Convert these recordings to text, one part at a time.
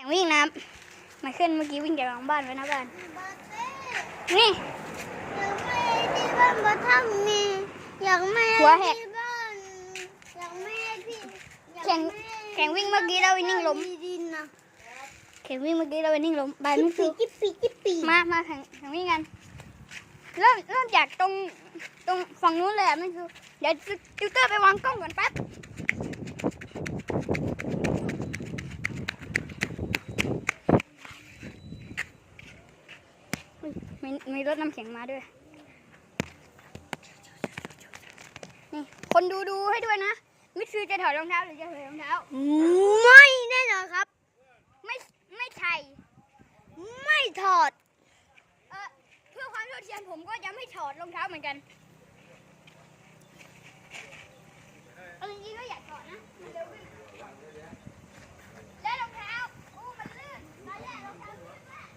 ข่งวิ่งนะครับมาขึ้นเมื่อกี้วิ่งจากหลังบ้านไปหน้าบ้าน นี่อยากไม่ที่บ้านมาทำนี่อยากไม่หัวแหกที่บ้านอยากไม่ให้พี่อยากแข่งไม่ให้แข่งวิ่งเมื่อกี้เราไปนิ่งล้มมีดินนะแข่งวิ่งเมื่อกี้เราไปนิ่งล้มบายไม่จิฟิปวปี้จิปปี้จิปปี้มามาแข่งแข่งวิ่งกันเริ่มเริ่มจากตรงตรงฝั่งนู้นเลยอะไม่คือเดี๋ยวติวเตอร์ไปวางกล้องก่อนแป๊บ มีมีรถน้ำแข็งมาด้วย นี่ คนดูดูให้ด้วยนะ มิดฟิวจะถอดรองเท้าหรือจะใส่รองเท้า ไม่แน่นอนครับ ไม่ไม่ใช่ไม่ถอด เออเพื่อความเท่าเทียมผมก็จะไม่ถอดรองเท้าเหมือนกันเอาจริงๆก็อยากถอดนะมันเร็วขึ้นและรองเท้าโอ้มันลื่นตอนแรกรองเท้าลื่นมาก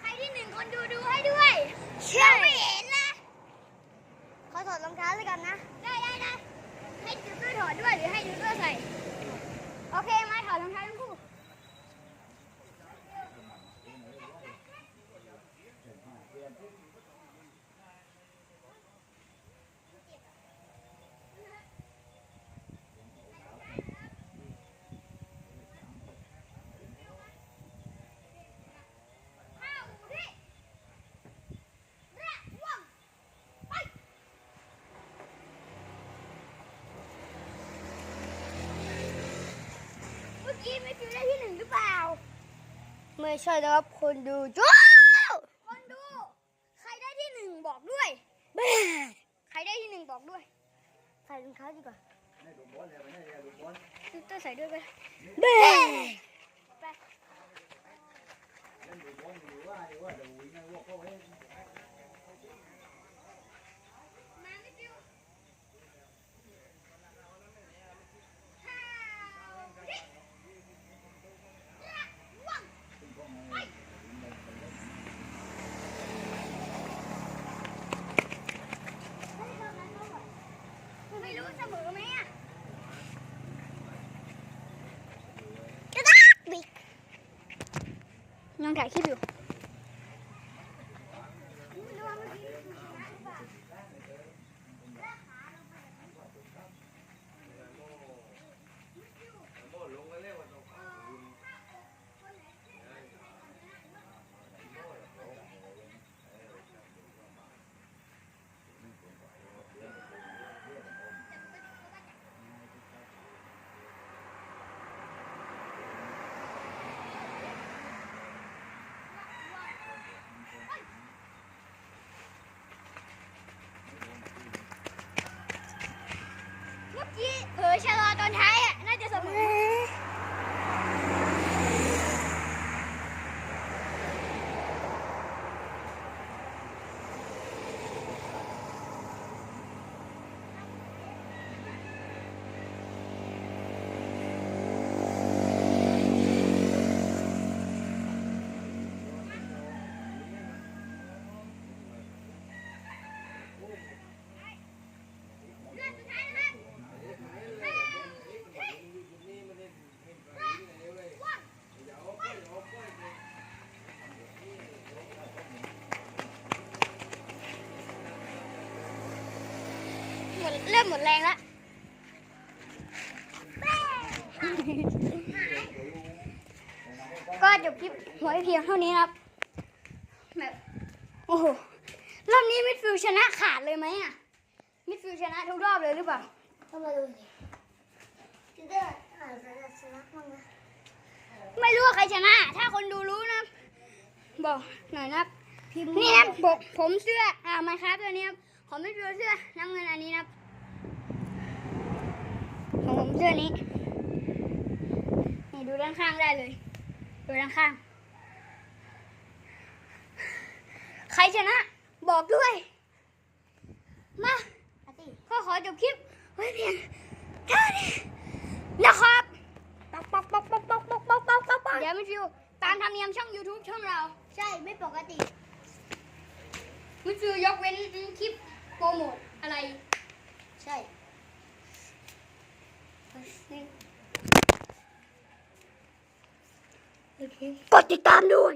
ใครที่หนึ่งคนดูดูให้ด้วย ใช่ ไม่เห็นนะ เขาถอดรองเท้าเลยกันนะ ได้ได้ได้ให้ดิวเตอร์ถอดด้วยหรือให้ดิวเตอร์ใส่ โอเคมาถอดรองเท้าทั้งคู่ เข้าที่ระวังไป เมื่อกี้ไม่ฟิวได้ที่หนึ่งหรือเปล่า ไม่ใช่นะครับคนดูจ้าคนดู ใครได้ที่หนึ่งบอกด้วยแม่ใครได้ที่หนึ่งบอกด้วย ใส่รองเท้าดีกว่าติวเตอร์ใส่ด้วยไป แม่ ไปมาไม่ฟิวเข้าที่ระวังไปไม่รู้เสมอไหมอะ กระดากบิ๊ก ยัง ถ่ายคลิปอยู่ เผลอชะลอตอนท้ายอะน่าจะเสมอ ห มดเริ่มหมดแรงแล้วก็จบคลิปไว้เพียงเท่านี้นะครับแบบโอ้โหรอบนี้มิดฟิลด์ชนะขาดเลยไหมอะมิดฟิลด์ชนะทุกรอบเลยหรือเปล่าเข้ามาดูดิจะได้อ่านสารสลักมั้งนะไม่รู้ว่าใครชนะ ถ้าคนดูรู้นะ บอกหน่อยนะครับพิมพ์นี่ครับผมผมเสื้ออ่ามาครับตัวนี้ครับผมไม่ดูเสื้อน้ำเงินอันนี้นะ ครับของผมเสื้อนี้นี่ดูด้านข้างได้เลย ดูด้านข้าง ใครชนะ บอกด้วย มาอาติก็ขอจบคลิปไว้เพียงเท่านี้นะครับป๊อกป๊อกป๊อกป๊อกป๊อกป๊อกป๊อกป๊อกป๊อกป๊อกเดี๋ยวมิฟิวตามธรรมเนียมช่อง YouTube ช่องเรา ใช่ไม่ปกติมิฟิวยกเว้นคลิปโปรโมทอะไร ใช่ กด ติดตามด้วย